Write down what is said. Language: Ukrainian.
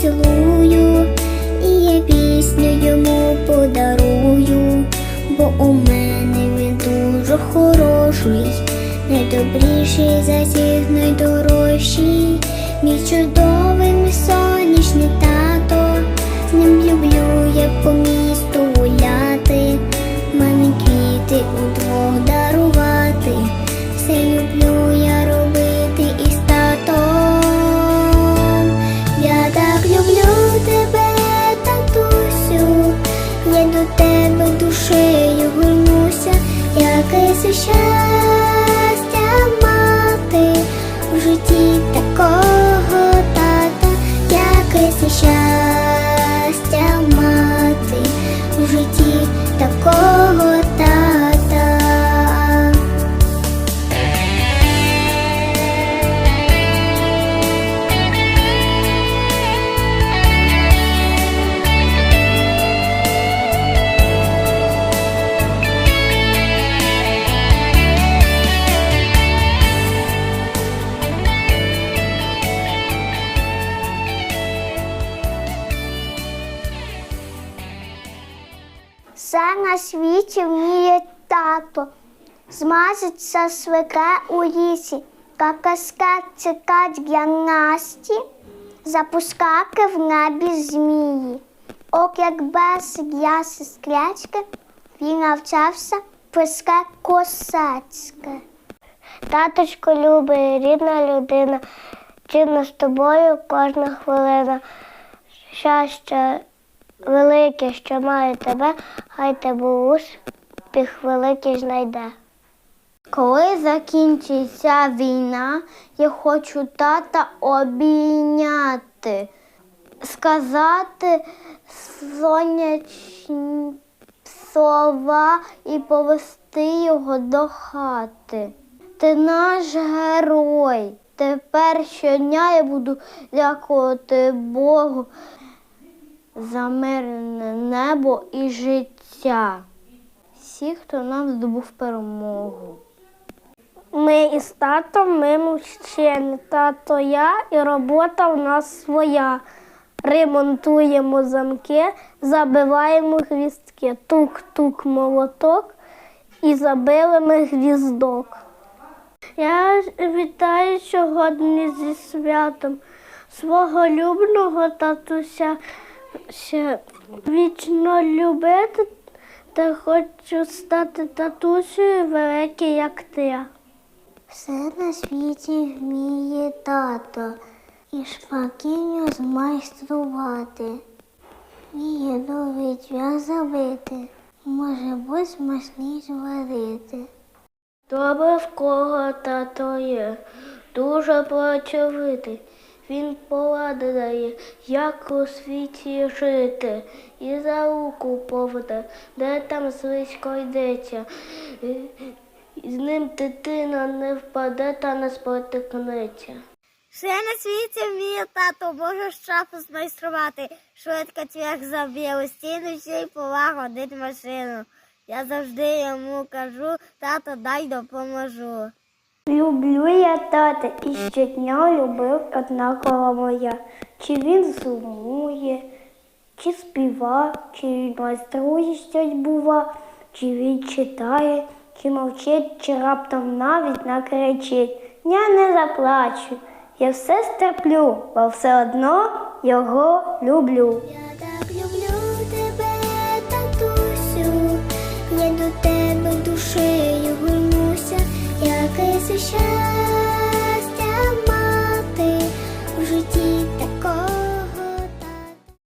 поцілую, і я пісню йому подарую, бо у мене він дуже хороший, найдобріший за всіх найдорожчий, мій чудовий, мій сонячний тато, з ним люблю я по місту гуляти, мамі квіти удвох дарувати, все люблю яке це щастя мати в житті такого тата, яке це щастя мати в житті Все на світі вміє тато, змазить свике у лісі, какаска цикать для Насті, запускаки в небі змії. Ок, як без я сестрячки, він навчався писке косацьке. Таточко любить, рідна людина, чинно з тобою кожна хвилина. Щастя велике, що має тебе, хай тебе успіх великий знайде. Коли закінчиться війна, я хочу тата обійняти, сказати сонячні слова і повести його до хати. Ти наш герой. Тепер щодня я буду дякувати Богу за мирне небо і життя. Всі, хто нам здобув перемогу. Ми із татом ми мужчини. Тато я і робота в нас своя. Ремонтуємо замки, забиваємо гвіздки, тук-тук молоток і забили ми гвіздок. Я вітаю сьогодні зі святом свого любного татуся ще вічно любити та хочу стати татусею великий, як ти. Все на світі вміє тато і шпакінню змайструвати. Вміє довгий час забити, може бути смачний зварити. Добре в кого тато є, дуже працьовитий. Він поради дає, як у світі жити, і за руку поведе, де там звичко йдеться. З ним дитина не впаде та не спотикнеться. Все на світі вміє тато, може шафу змайструвати, швидко цвях заб'є у стіну ще й полагодить машину. Я завжди йому кажу, тато, дай допоможу. Люблю я тата і щодня любив однаково моя. Чи він сумує, чи співа, чи він майструє щось бува, чи він читає, чи мовчить, чи раптом навіть накричить. Я не заплачу, я все стерплю, бо все одно його люблю. Я так люблю тебе, татусю, я до тебе душею горнуся, яке це щастя